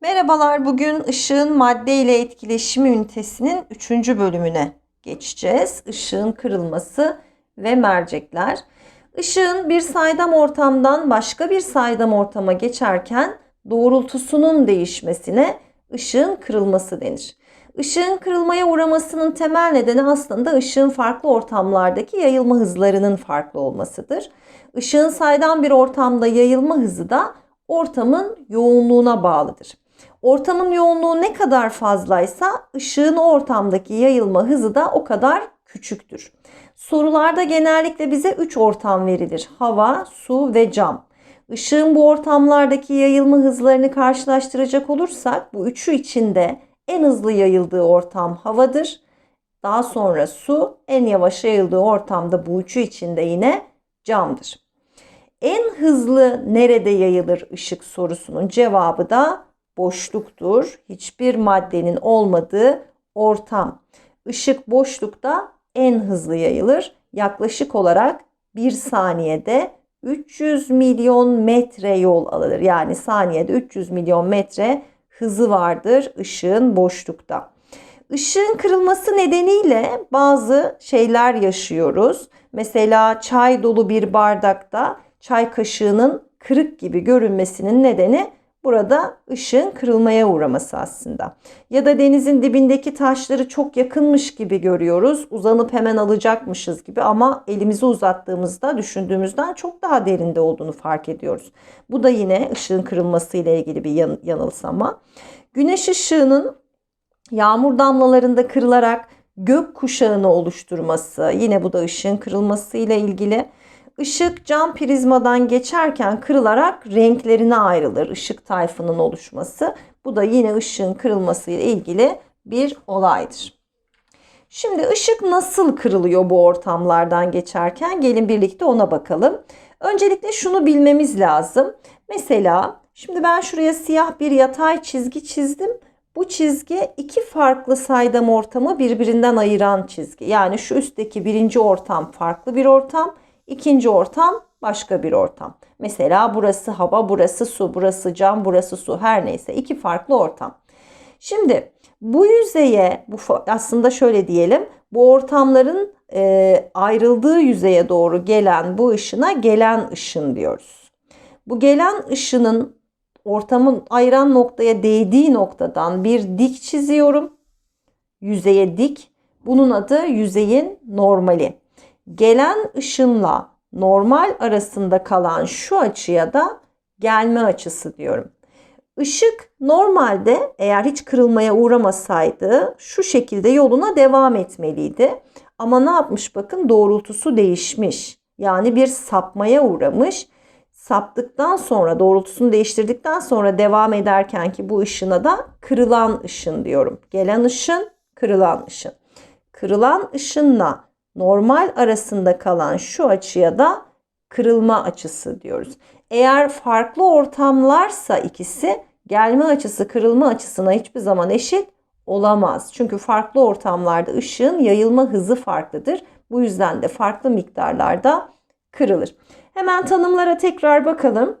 Merhabalar, bugün ışığın madde ile etkileşimi ünitesinin 3. bölümüne geçeceğiz. Işığın kırılması ve mercekler. Işığın bir saydam ortamdan başka bir saydam ortama geçerken doğrultusunun değişmesine ışığın kırılması denir. Işığın kırılmaya uğramasının temel nedeni aslında ışığın farklı ortamlardaki yayılma hızlarının farklı olmasıdır. Işığın saydam bir ortamda yayılma hızı da ortamın yoğunluğuna bağlıdır. Ortamın yoğunluğu ne kadar fazlaysa ışığın ortamdaki yayılma hızı da o kadar küçüktür. Sorularda genellikle bize 3 ortam verilir. Hava, su ve cam. Işığın bu ortamlardaki yayılma hızlarını karşılaştıracak olursak bu üçü içinde en hızlı yayıldığı ortam havadır. Daha sonra su, en yavaş yayıldığı ortamda bu üçü içinde yine camdır. En hızlı nerede yayılır ışık sorusunun cevabı da boşluktur. Hiçbir maddenin olmadığı ortam. Işık boşlukta en hızlı yayılır. Yaklaşık olarak bir saniyede 300 milyon metre yol alır. Yani saniyede 300 milyon metre hızı vardır ışığın boşlukta. Işığın kırılması nedeniyle bazı şeyler yaşıyoruz. Mesela çay dolu bir bardakta çay kaşığının kırık gibi görünmesinin nedeni burada ışığın kırılmaya uğraması aslında. Ya da denizin dibindeki taşları çok yakınmış gibi görüyoruz. Uzanıp hemen alacakmışız gibi ama elimizi uzattığımızda düşündüğümüzden çok daha derinde olduğunu fark ediyoruz. Bu da yine ışığın kırılması ile ilgili bir yan, yanılsama. Güneş ışığının yağmur damlalarında kırılarak gök kuşağını oluşturması, yine bu da ışığın kırılması ile ilgili. Işık cam prizmadan geçerken kırılarak renklerine ayrılır. Işık tayfının oluşması. Bu da yine ışığın kırılması ile ilgili bir olaydır. Şimdi ışık nasıl kırılıyor bu ortamlardan geçerken? Gelin birlikte ona bakalım. Öncelikle şunu bilmemiz lazım. Mesela şimdi ben şuraya siyah bir yatay çizgi çizdim. Bu çizgi iki farklı saydam ortamı birbirinden ayıran çizgi. Yani şu üstteki birinci ortam farklı bir ortam. İkinci ortam başka bir ortam. Mesela burası hava, burası su, burası cam, burası su her neyse iki farklı ortam. Şimdi bu yüzeye bu aslında şöyle diyelim bu ortamların e, ayrıldığı yüzeye doğru gelen bu ışına gelen ışın diyoruz. Bu gelen ışının ortamın ayıran noktaya değdiği noktadan bir dik çiziyorum. Yüzeye dik. Bunun adı yüzeyin normali gelen ışınla normal arasında kalan şu açıya da gelme açısı diyorum. Işık normalde eğer hiç kırılmaya uğramasaydı şu şekilde yoluna devam etmeliydi. Ama ne yapmış bakın doğrultusu değişmiş. Yani bir sapmaya uğramış. Saptıktan sonra doğrultusunu değiştirdikten sonra devam ederken ki bu ışına da kırılan ışın diyorum. Gelen ışın, kırılan ışın. Kırılan ışınla normal arasında kalan şu açıya da kırılma açısı diyoruz. Eğer farklı ortamlarsa ikisi gelme açısı kırılma açısına hiçbir zaman eşit olamaz. Çünkü farklı ortamlarda ışığın yayılma hızı farklıdır. Bu yüzden de farklı miktarlarda kırılır. Hemen tanımlara tekrar bakalım.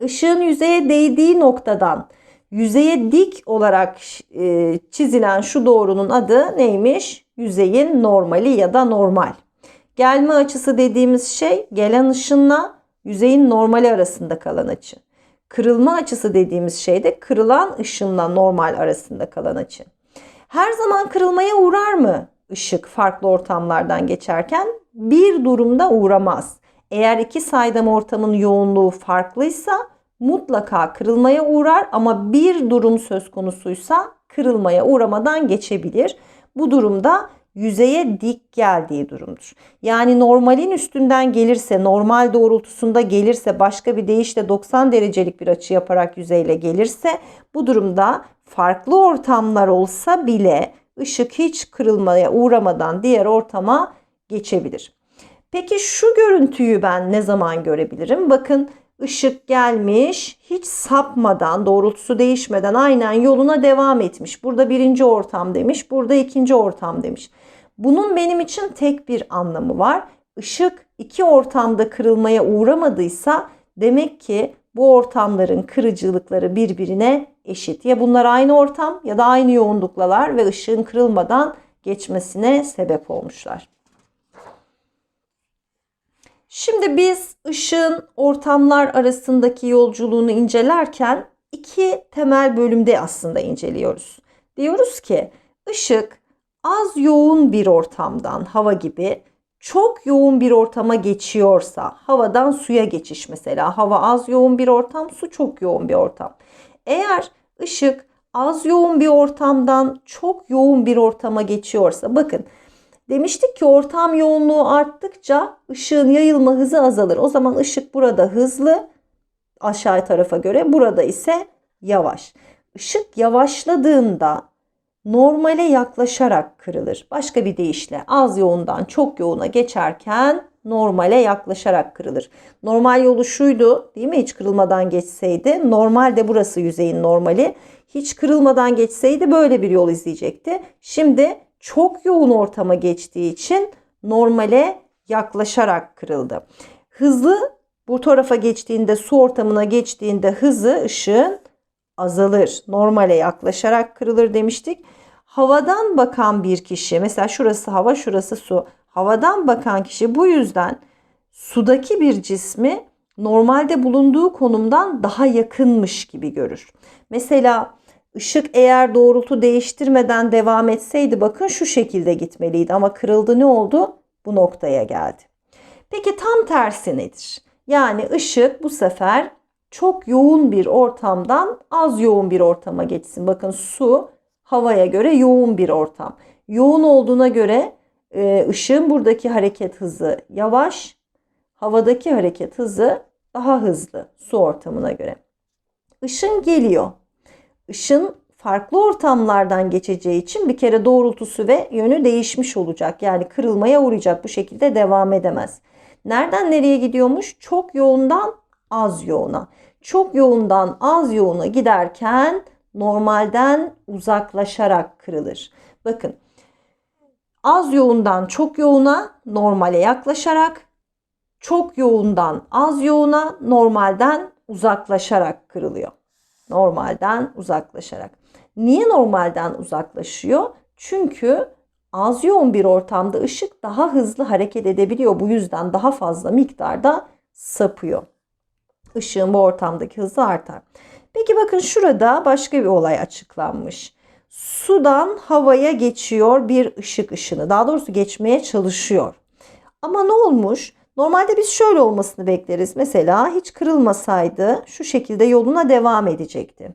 Işığın yüzeye değdiği noktadan yüzeye dik olarak e, çizilen şu doğrunun adı neymiş? yüzeyin normali ya da normal. Gelme açısı dediğimiz şey gelen ışınla yüzeyin normali arasında kalan açı. Kırılma açısı dediğimiz şey de kırılan ışınla normal arasında kalan açı. Her zaman kırılmaya uğrar mı ışık farklı ortamlardan geçerken? Bir durumda uğramaz. Eğer iki saydam ortamın yoğunluğu farklıysa mutlaka kırılmaya uğrar ama bir durum söz konusuysa kırılmaya uğramadan geçebilir. Bu durumda yüzeye dik geldiği durumdur. Yani normalin üstünden gelirse, normal doğrultusunda gelirse, başka bir deyişle 90 derecelik bir açı yaparak yüzeyle gelirse bu durumda farklı ortamlar olsa bile ışık hiç kırılmaya uğramadan diğer ortama geçebilir. Peki şu görüntüyü ben ne zaman görebilirim? Bakın ışık gelmiş hiç sapmadan doğrultusu değişmeden aynen yoluna devam etmiş. Burada birinci ortam demiş burada ikinci ortam demiş. Bunun benim için tek bir anlamı var. Işık iki ortamda kırılmaya uğramadıysa demek ki bu ortamların kırıcılıkları birbirine eşit. Ya bunlar aynı ortam ya da aynı yoğunluktalar ve ışığın kırılmadan geçmesine sebep olmuşlar. Şimdi biz ışığın ortamlar arasındaki yolculuğunu incelerken iki temel bölümde aslında inceliyoruz. Diyoruz ki ışık az yoğun bir ortamdan hava gibi çok yoğun bir ortama geçiyorsa havadan suya geçiş mesela hava az yoğun bir ortam su çok yoğun bir ortam. Eğer ışık az yoğun bir ortamdan çok yoğun bir ortama geçiyorsa bakın demiştik ki ortam yoğunluğu arttıkça ışığın yayılma hızı azalır. O zaman ışık burada hızlı aşağı tarafa göre burada ise yavaş. Işık yavaşladığında normale yaklaşarak kırılır. Başka bir deyişle az yoğundan çok yoğuna geçerken normale yaklaşarak kırılır. Normal yolu şuydu değil mi? Hiç kırılmadan geçseydi. Normalde burası yüzeyin normali. Hiç kırılmadan geçseydi böyle bir yol izleyecekti. Şimdi çok yoğun ortama geçtiği için normale yaklaşarak kırıldı. Hızlı bu tarafa geçtiğinde su ortamına geçtiğinde hızı ışığın azalır. Normale yaklaşarak kırılır demiştik. Havadan bakan bir kişi mesela şurası hava şurası su. Havadan bakan kişi bu yüzden sudaki bir cismi normalde bulunduğu konumdan daha yakınmış gibi görür. Mesela ışık eğer doğrultu değiştirmeden devam etseydi bakın şu şekilde gitmeliydi ama kırıldı ne oldu? Bu noktaya geldi. Peki tam tersi nedir? Yani ışık bu sefer çok yoğun bir ortamdan az yoğun bir ortama geçsin. Bakın su havaya göre yoğun bir ortam. Yoğun olduğuna göre e, ışığın buradaki hareket hızı yavaş, havadaki hareket hızı daha hızlı su ortamına göre. Işın geliyor. Işın farklı ortamlardan geçeceği için bir kere doğrultusu ve yönü değişmiş olacak. Yani kırılmaya uğrayacak bu şekilde devam edemez. Nereden nereye gidiyormuş? Çok yoğundan az yoğuna. Çok yoğundan az yoğuna giderken normalden uzaklaşarak kırılır. Bakın az yoğundan çok yoğuna normale yaklaşarak çok yoğundan az yoğuna normalden uzaklaşarak kırılıyor. Normalden uzaklaşarak. Niye normalden uzaklaşıyor? Çünkü az yoğun bir ortamda ışık daha hızlı hareket edebiliyor. Bu yüzden daha fazla miktarda sapıyor. Işığın bu ortamdaki hızı artar. Peki bakın şurada başka bir olay açıklanmış. Sudan havaya geçiyor bir ışık ışını. Daha doğrusu geçmeye çalışıyor. Ama ne olmuş? Normalde biz şöyle olmasını bekleriz. Mesela hiç kırılmasaydı şu şekilde yoluna devam edecekti.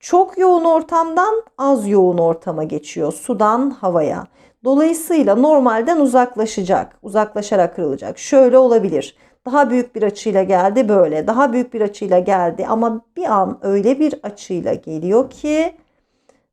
Çok yoğun ortamdan az yoğun ortama geçiyor. Sudan havaya. Dolayısıyla normalden uzaklaşacak. Uzaklaşarak kırılacak. Şöyle olabilir. Daha büyük bir açıyla geldi böyle. Daha büyük bir açıyla geldi ama bir an öyle bir açıyla geliyor ki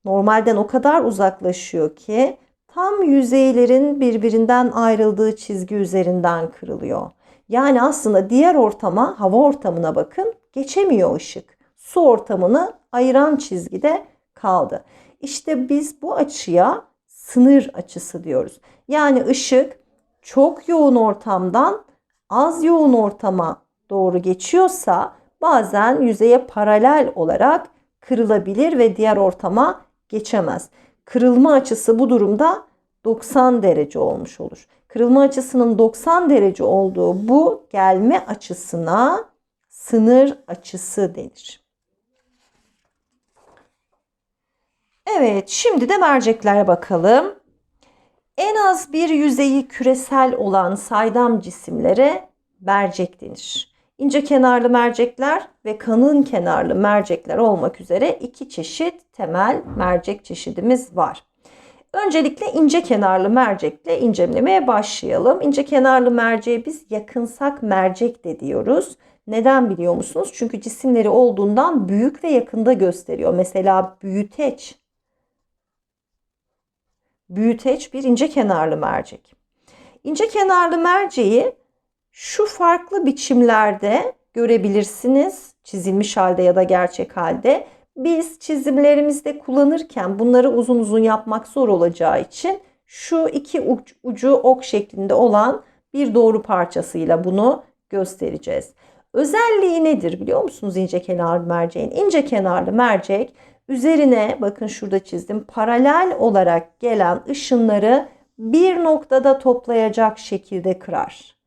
normalden o kadar uzaklaşıyor ki tam yüzeylerin birbirinden ayrıldığı çizgi üzerinden kırılıyor. Yani aslında diğer ortama, hava ortamına bakın geçemiyor ışık. Su ortamını ayıran çizgide kaldı. İşte biz bu açıya sınır açısı diyoruz. Yani ışık çok yoğun ortamdan az yoğun ortama doğru geçiyorsa bazen yüzeye paralel olarak kırılabilir ve diğer ortama geçemez. Kırılma açısı bu durumda 90 derece olmuş olur. Kırılma açısının 90 derece olduğu bu gelme açısına sınır açısı denir. Evet, şimdi de merceklere bakalım. En az bir yüzeyi küresel olan saydam cisimlere mercek denir. İnce kenarlı mercekler ve kalın kenarlı mercekler olmak üzere iki çeşit temel mercek çeşidimiz var. Öncelikle ince kenarlı mercekle incelemeye başlayalım. İnce kenarlı merceğe biz yakınsak mercek de diyoruz. Neden biliyor musunuz? Çünkü cisimleri olduğundan büyük ve yakında gösteriyor. Mesela büyüteç büyüteç bir ince kenarlı mercek. İnce kenarlı merceği şu farklı biçimlerde görebilirsiniz. Çizilmiş halde ya da gerçek halde. Biz çizimlerimizde kullanırken bunları uzun uzun yapmak zor olacağı için şu iki ucu ok şeklinde olan bir doğru parçasıyla bunu göstereceğiz. Özelliği nedir biliyor musunuz ince kenarlı merceğin? İnce kenarlı mercek üzerine bakın şurada çizdim paralel olarak gelen ışınları bir noktada toplayacak şekilde kırar.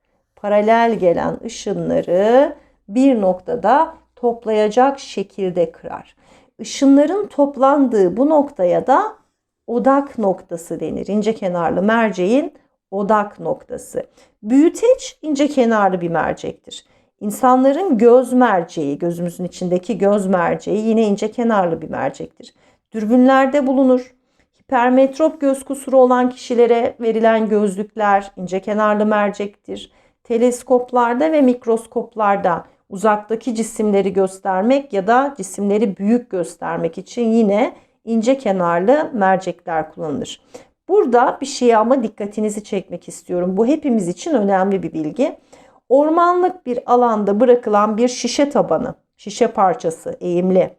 Paralel gelen ışınları bir noktada toplayacak şekilde kırar. Işınların toplandığı bu noktaya da odak noktası denir. İnce kenarlı merceğin odak noktası. Büyüteç ince kenarlı bir mercektir. İnsanların göz merceği, gözümüzün içindeki göz merceği yine ince kenarlı bir mercektir. Dürbünlerde bulunur. Hipermetrop göz kusuru olan kişilere verilen gözlükler ince kenarlı mercektir. Teleskoplarda ve mikroskoplarda uzaktaki cisimleri göstermek ya da cisimleri büyük göstermek için yine ince kenarlı mercekler kullanılır. Burada bir şeye ama dikkatinizi çekmek istiyorum. Bu hepimiz için önemli bir bilgi. Ormanlık bir alanda bırakılan bir şişe tabanı, şişe parçası eğimli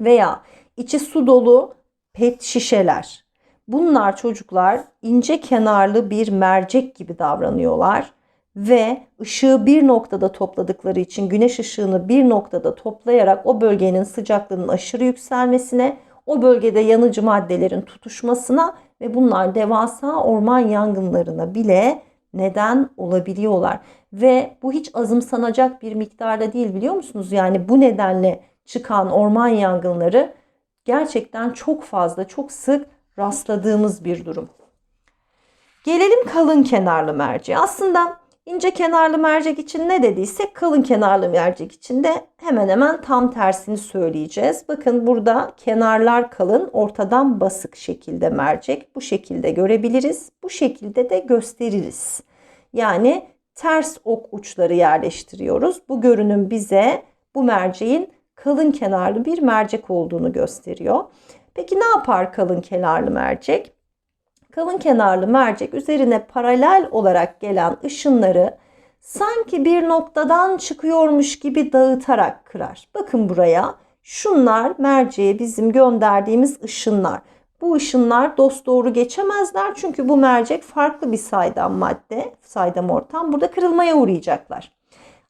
veya içi su dolu pet şişeler. Bunlar çocuklar ince kenarlı bir mercek gibi davranıyorlar ve ışığı bir noktada topladıkları için güneş ışığını bir noktada toplayarak o bölgenin sıcaklığının aşırı yükselmesine, o bölgede yanıcı maddelerin tutuşmasına ve bunlar devasa orman yangınlarına bile neden olabiliyorlar. Ve bu hiç azımsanacak bir miktarda değil biliyor musunuz? Yani bu nedenle çıkan orman yangınları gerçekten çok fazla, çok sık rastladığımız bir durum. Gelelim kalın kenarlı merceğe. Aslında ince kenarlı mercek için ne dediysek kalın kenarlı mercek için de hemen hemen tam tersini söyleyeceğiz. Bakın burada kenarlar kalın, ortadan basık şekilde mercek. Bu şekilde görebiliriz. Bu şekilde de gösteririz. Yani ters ok uçları yerleştiriyoruz. Bu görünüm bize bu merceğin kalın kenarlı bir mercek olduğunu gösteriyor. Peki ne yapar kalın kenarlı mercek? Kalın kenarlı mercek üzerine paralel olarak gelen ışınları sanki bir noktadan çıkıyormuş gibi dağıtarak kırar. Bakın buraya. Şunlar merceğe bizim gönderdiğimiz ışınlar. Bu ışınlar dost doğru geçemezler çünkü bu mercek farklı bir saydam madde, saydam ortam. Burada kırılmaya uğrayacaklar.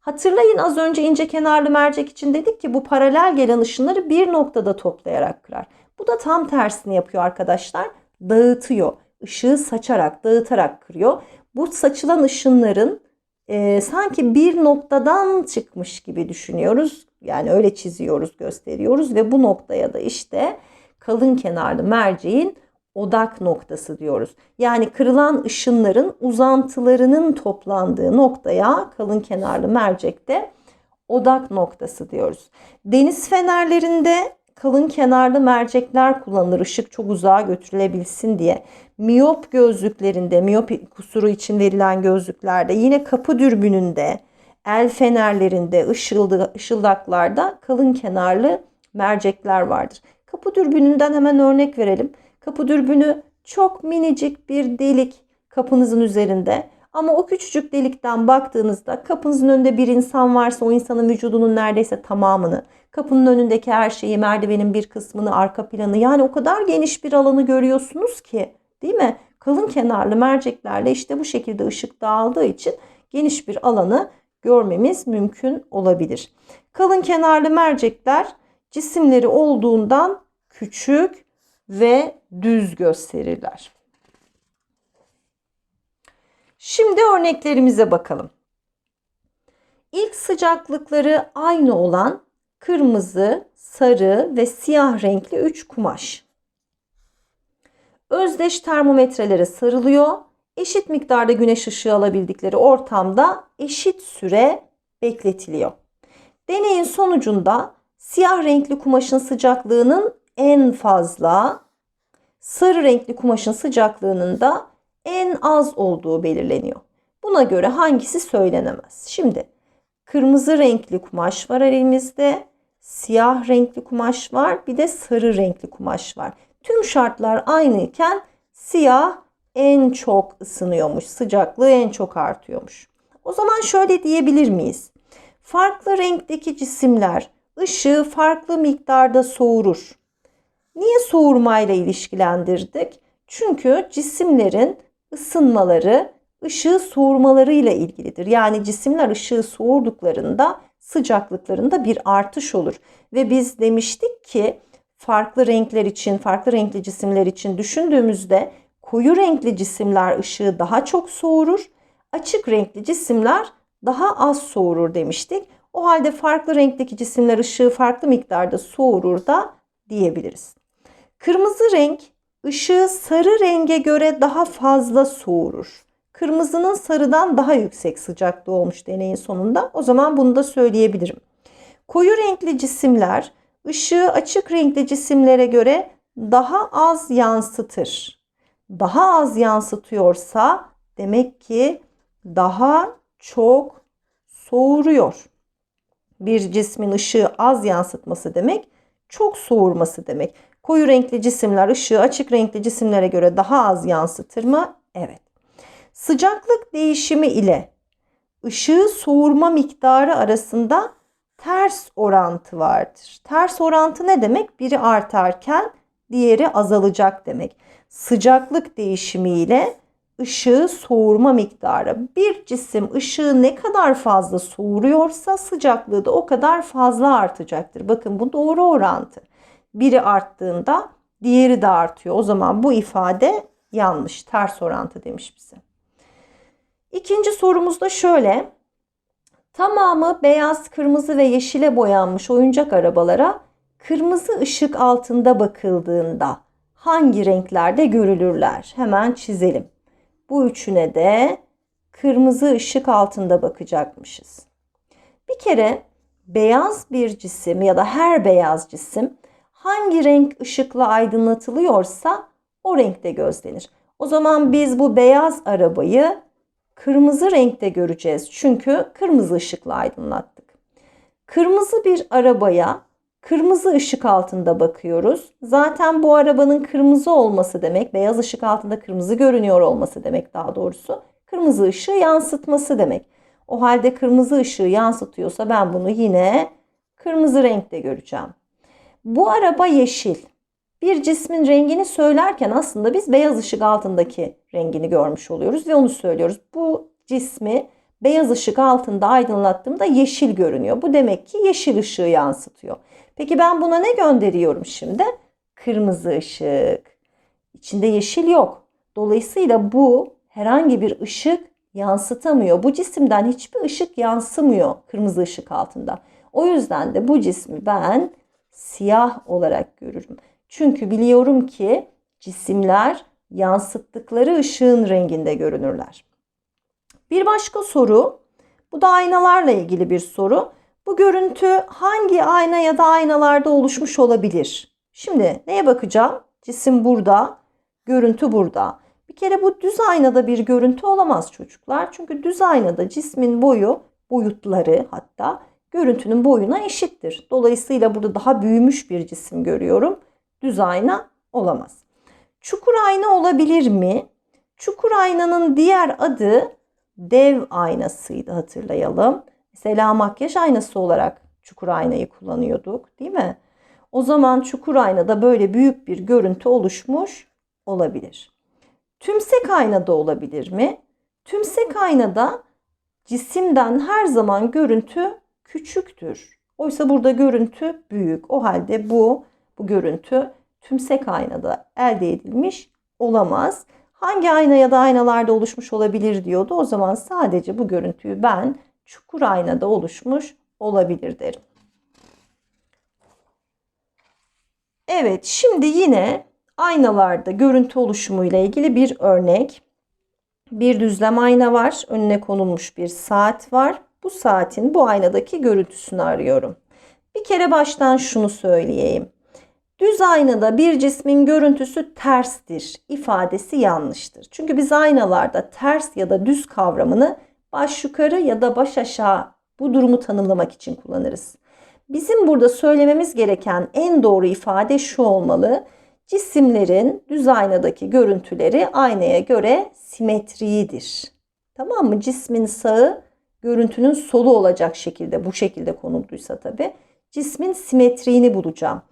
Hatırlayın az önce ince kenarlı mercek için dedik ki bu paralel gelen ışınları bir noktada toplayarak kırar. Bu da tam tersini yapıyor arkadaşlar. Dağıtıyor. Işığı saçarak, dağıtarak kırıyor. Bu saçılan ışınların e, sanki bir noktadan çıkmış gibi düşünüyoruz. Yani öyle çiziyoruz, gösteriyoruz ve bu noktaya da işte kalın kenarlı merceğin odak noktası diyoruz. Yani kırılan ışınların uzantılarının toplandığı noktaya kalın kenarlı mercekte odak noktası diyoruz. Deniz fenerlerinde kalın kenarlı mercekler kullanılır ışık çok uzağa götürülebilsin diye. Miyop gözlüklerinde, miyop kusuru için verilen gözlüklerde, yine kapı dürbününde, el fenerlerinde, ışıldı, ışıldaklarda kalın kenarlı mercekler vardır. Kapı dürbününden hemen örnek verelim. Kapı dürbünü çok minicik bir delik kapınızın üzerinde. Ama o küçücük delikten baktığınızda kapınızın önünde bir insan varsa o insanın vücudunun neredeyse tamamını, kapının önündeki her şeyi, merdivenin bir kısmını, arka planı yani o kadar geniş bir alanı görüyorsunuz ki değil mi? Kalın kenarlı merceklerle işte bu şekilde ışık dağıldığı için geniş bir alanı görmemiz mümkün olabilir. Kalın kenarlı mercekler cisimleri olduğundan küçük ve düz gösterirler. Şimdi örneklerimize bakalım. İlk sıcaklıkları aynı olan kırmızı, sarı ve siyah renkli 3 kumaş. Özdeş termometrelere sarılıyor. Eşit miktarda güneş ışığı alabildikleri ortamda eşit süre bekletiliyor. Deneyin sonucunda siyah renkli kumaşın sıcaklığının en fazla, sarı renkli kumaşın sıcaklığının da en az olduğu belirleniyor. Buna göre hangisi söylenemez? Şimdi kırmızı renkli kumaş var elimizde, siyah renkli kumaş var, bir de sarı renkli kumaş var. Tüm şartlar aynıyken siyah en çok ısınıyormuş, sıcaklığı en çok artıyormuş. O zaman şöyle diyebilir miyiz? Farklı renkteki cisimler ışığı farklı miktarda soğurur. Niye soğurmayla ilişkilendirdik? Çünkü cisimlerin ısınmaları ışığı soğurmalarıyla ilgilidir. Yani cisimler ışığı soğurduklarında sıcaklıklarında bir artış olur. Ve biz demiştik ki farklı renkler için, farklı renkli cisimler için düşündüğümüzde koyu renkli cisimler ışığı daha çok soğurur, açık renkli cisimler daha az soğurur demiştik. O halde farklı renkteki cisimler ışığı farklı miktarda soğurur da diyebiliriz. Kırmızı renk ışığı sarı renge göre daha fazla soğurur. Kırmızının sarıdan daha yüksek sıcaklığı olmuş deneyin sonunda. O zaman bunu da söyleyebilirim. Koyu renkli cisimler ışığı açık renkli cisimlere göre daha az yansıtır. Daha az yansıtıyorsa demek ki daha çok soğuruyor. Bir cismin ışığı az yansıtması demek, çok soğurması demek. Koyu renkli cisimler ışığı açık renkli cisimlere göre daha az yansıtır mı? Evet. Sıcaklık değişimi ile ışığı soğurma miktarı arasında ters orantı vardır. Ters orantı ne demek? Biri artarken diğeri azalacak demek. Sıcaklık değişimi ile ışığı soğurma miktarı. Bir cisim ışığı ne kadar fazla soğuruyorsa sıcaklığı da o kadar fazla artacaktır. Bakın bu doğru orantı. Biri arttığında diğeri de artıyor. O zaman bu ifade yanlış. Ters orantı demiş bize. İkinci sorumuz da şöyle. Tamamı beyaz, kırmızı ve yeşile boyanmış oyuncak arabalara kırmızı ışık altında bakıldığında hangi renklerde görülürler? Hemen çizelim. Bu üçüne de kırmızı ışık altında bakacakmışız. Bir kere beyaz bir cisim ya da her beyaz cisim hangi renk ışıkla aydınlatılıyorsa o renkte gözlenir. O zaman biz bu beyaz arabayı kırmızı renkte göreceğiz. Çünkü kırmızı ışıkla aydınlattık. Kırmızı bir arabaya kırmızı ışık altında bakıyoruz. Zaten bu arabanın kırmızı olması demek, beyaz ışık altında kırmızı görünüyor olması demek daha doğrusu. Kırmızı ışığı yansıtması demek. O halde kırmızı ışığı yansıtıyorsa ben bunu yine kırmızı renkte göreceğim. Bu araba yeşil. Bir cismin rengini söylerken aslında biz beyaz ışık altındaki rengini görmüş oluyoruz ve onu söylüyoruz. Bu cismi beyaz ışık altında aydınlattığımda yeşil görünüyor. Bu demek ki yeşil ışığı yansıtıyor. Peki ben buna ne gönderiyorum şimdi? Kırmızı ışık. İçinde yeşil yok. Dolayısıyla bu herhangi bir ışık yansıtamıyor. Bu cisimden hiçbir ışık yansımıyor kırmızı ışık altında. O yüzden de bu cismi ben siyah olarak görürüm. Çünkü biliyorum ki cisimler yansıttıkları ışığın renginde görünürler. Bir başka soru. Bu da aynalarla ilgili bir soru. Bu görüntü hangi ayna ya da aynalarda oluşmuş olabilir? Şimdi neye bakacağım? Cisim burada, görüntü burada. Bir kere bu düz aynada bir görüntü olamaz çocuklar. Çünkü düz aynada cismin boyu, boyutları hatta görüntünün boyuna eşittir. Dolayısıyla burada daha büyümüş bir cisim görüyorum. Düz ayna olamaz. Çukur ayna olabilir mi? Çukur aynanın diğer adı dev aynasıydı hatırlayalım. Mesela makyaj aynası olarak çukur aynayı kullanıyorduk değil mi? O zaman çukur aynada böyle büyük bir görüntü oluşmuş olabilir. Tümsek aynada olabilir mi? Tümsek aynada cisimden her zaman görüntü küçüktür. Oysa burada görüntü büyük. O halde bu bu görüntü tümsek aynada elde edilmiş olamaz. Hangi ayna ya da aynalarda oluşmuş olabilir diyordu. O zaman sadece bu görüntüyü ben çukur aynada oluşmuş olabilir derim. Evet, şimdi yine aynalarda görüntü oluşumu ile ilgili bir örnek. Bir düzlem ayna var. Önüne konulmuş bir saat var. Bu saatin bu aynadaki görüntüsünü arıyorum. Bir kere baştan şunu söyleyeyim. Düz aynada bir cismin görüntüsü terstir ifadesi yanlıştır. Çünkü biz aynalarda ters ya da düz kavramını baş yukarı ya da baş aşağı bu durumu tanımlamak için kullanırız. Bizim burada söylememiz gereken en doğru ifade şu olmalı. Cisimlerin düz aynadaki görüntüleri aynaya göre simetriyidir. Tamam mı? Cismin sağı görüntünün solu olacak şekilde bu şekilde konulduysa tabi cismin simetriğini bulacağım.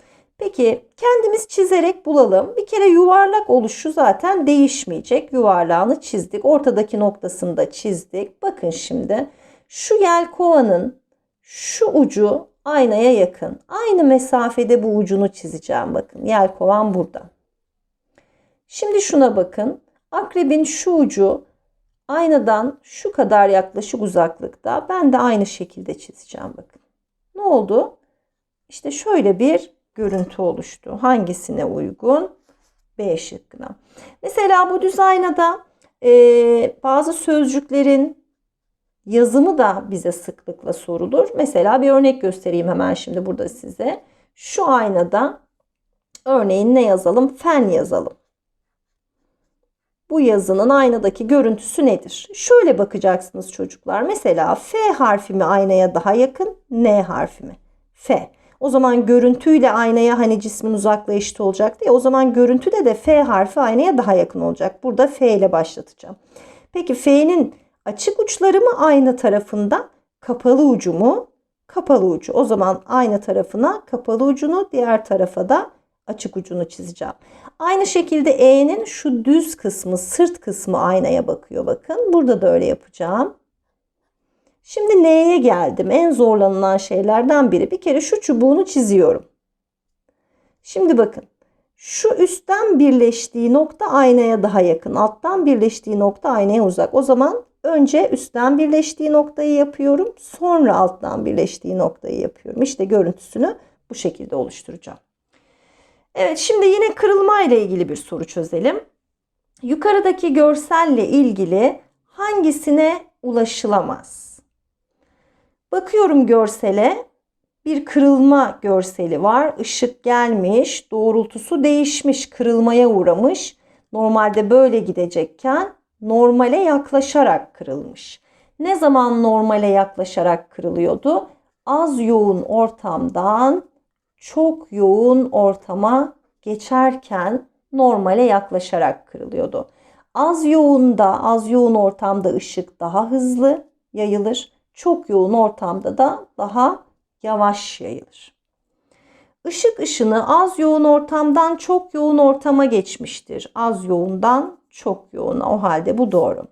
Peki kendimiz çizerek bulalım. Bir kere yuvarlak oluşu zaten değişmeyecek. Yuvarlağını çizdik. Ortadaki noktasını da çizdik. Bakın şimdi şu yelkovanın şu ucu aynaya yakın. Aynı mesafede bu ucunu çizeceğim bakın. Yelkovan burada. Şimdi şuna bakın. Akrebin şu ucu aynadan şu kadar yaklaşık uzaklıkta. Ben de aynı şekilde çizeceğim bakın. Ne oldu? İşte şöyle bir görüntü oluştu. Hangisine uygun? B şıkkına. Mesela bu düz aynada e, bazı sözcüklerin yazımı da bize sıklıkla sorulur. Mesela bir örnek göstereyim hemen şimdi burada size. Şu aynada örneğin ne yazalım? Fen yazalım. Bu yazının aynadaki görüntüsü nedir? Şöyle bakacaksınız çocuklar. Mesela F harfi mi aynaya daha yakın, N harfi mi? F. O zaman görüntüyle aynaya hani cismin uzaklığı eşit olacaktı ya. O zaman görüntüde de F harfi aynaya daha yakın olacak. Burada F ile başlatacağım. Peki F'nin açık uçları mı ayna tarafında? Kapalı ucu mu? Kapalı ucu. O zaman ayna tarafına kapalı ucunu, diğer tarafa da açık ucunu çizeceğim. Aynı şekilde E'nin şu düz kısmı, sırt kısmı aynaya bakıyor bakın. Burada da öyle yapacağım. Şimdi L'ye geldim. En zorlanılan şeylerden biri. Bir kere şu çubuğunu çiziyorum. Şimdi bakın. Şu üstten birleştiği nokta aynaya daha yakın. Alttan birleştiği nokta aynaya uzak. O zaman önce üstten birleştiği noktayı yapıyorum. Sonra alttan birleştiği noktayı yapıyorum. İşte görüntüsünü bu şekilde oluşturacağım. Evet şimdi yine kırılma ile ilgili bir soru çözelim. Yukarıdaki görselle ilgili hangisine ulaşılamaz? Bakıyorum görsele. Bir kırılma görseli var. Işık gelmiş, doğrultusu değişmiş, kırılmaya uğramış. Normalde böyle gidecekken normale yaklaşarak kırılmış. Ne zaman normale yaklaşarak kırılıyordu? Az yoğun ortamdan çok yoğun ortama geçerken normale yaklaşarak kırılıyordu. Az yoğunda, az yoğun ortamda ışık daha hızlı yayılır. Çok yoğun ortamda da daha yavaş yayılır. Işık ışını az yoğun ortamdan çok yoğun ortama geçmiştir. Az yoğundan çok yoğuna. O halde bu doğru.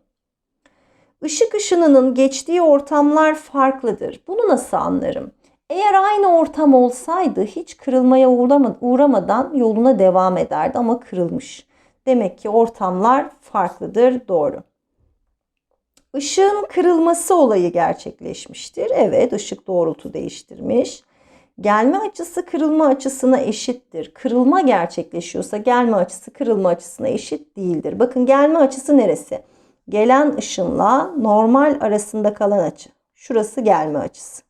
Işık ışınının geçtiği ortamlar farklıdır. Bunu nasıl anlarım? Eğer aynı ortam olsaydı hiç kırılmaya uğramadan yoluna devam ederdi ama kırılmış. Demek ki ortamlar farklıdır. Doğru. Işığın kırılması olayı gerçekleşmiştir. Evet, ışık doğrultu değiştirmiş. Gelme açısı kırılma açısına eşittir. Kırılma gerçekleşiyorsa gelme açısı kırılma açısına eşit değildir. Bakın gelme açısı neresi? Gelen ışınla normal arasında kalan açı. Şurası gelme açısı.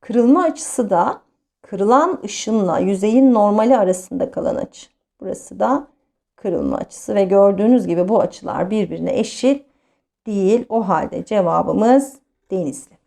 Kırılma açısı da kırılan ışınla yüzeyin normali arasında kalan açı. Burası da kırılma açısı ve gördüğünüz gibi bu açılar birbirine eşit değil. O halde cevabımız Denizli.